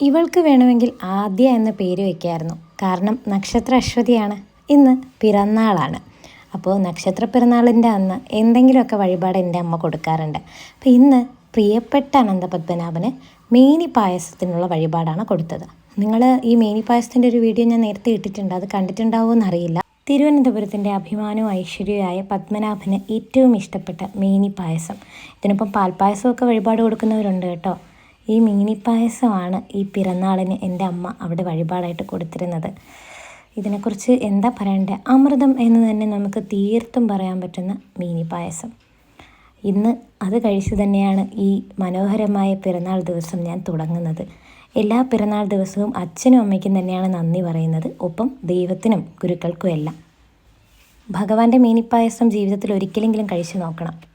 ഇവൾക്ക് വേണമെങ്കിൽ ആദ്യ എന്ന പേര് വയ്ക്കായിരുന്നു കാരണം നക്ഷത്ര അശ്വതിയാണ്. ഇന്ന് പിറന്നാളാണ്. അപ്പോൾ നക്ഷത്ര പിറന്നാളിന്റെ അന്ന് എന്തെങ്കിലുമൊക്കെ വഴിപാട് എന്റെ അമ്മ കൊടുക്കാറുണ്ട്. അപ്പോൾ ഇന്ന് പ്രിയപ്പെട്ട അനന്തപത്മനാഭന് മേനി പായസത്തിനുള്ള വഴിപാടാണ് കൊടുത്തത്. നിങ്ങൾ ഈ മേനി പായസത്തിന്റെ ഒരു വീഡിയോ ഞാൻ നേരത്തെ ഇട്ടിട്ടുണ്ട്. അത് കണ്ടിട്ടുണ്ടാവുമോ എന്നറിയില്ല. തിരുവനന്തപുരത്തിന്റെ അഭിമാനവും ഐശ്വര്യവുമായ പത്മനാഭന് ഏറ്റവും ഇഷ്ടപ്പെട്ട മേനി പായസം. ഇതിനൊപ്പം പാൽപ്പായസമൊക്കെ വഴിപാട് കൊടുക്കുന്നവരുണ്ട് കേട്ടോ. ഈ മീനിപ്പായസമാണ് ഈ പിറന്നാളിന് എന്റെ അമ്മ അവിടെ വഴിപാടായിട്ട് കൊടുത്തിരുന്നത്. ഇതിനെക്കുറിച്ച് എന്താ പറയണ്ടേ? അമൃതം എന്ന് തന്നെ നമുക്ക് തീർത്തും പറയാൻ പറ്റുന്ന മീനിപ്പായസം. പായസം ഇന്ന് അത് കഴിച്ച് തന്നെയാണ് ഈ മനോഹരമായ പിറന്നാൾ ദിവസം ഞാൻ തുടങ്ങുന്നത്. എല്ലാ പിറന്നാൾ ദിവസവും അച്ഛനും അമ്മയ്ക്കും തന്നെയാണ് നന്ദി പറയുന്നത്. ഒപ്പം ദൈവത്തിനും ഗുരുക്കൾക്കും എല്ലാം ഭഗവാന്റെ മീനിപ്പായസം ജീവിതത്തിൽ ഒരിക്കലെങ്കിലും കഴിച്ചു നോക്കണം.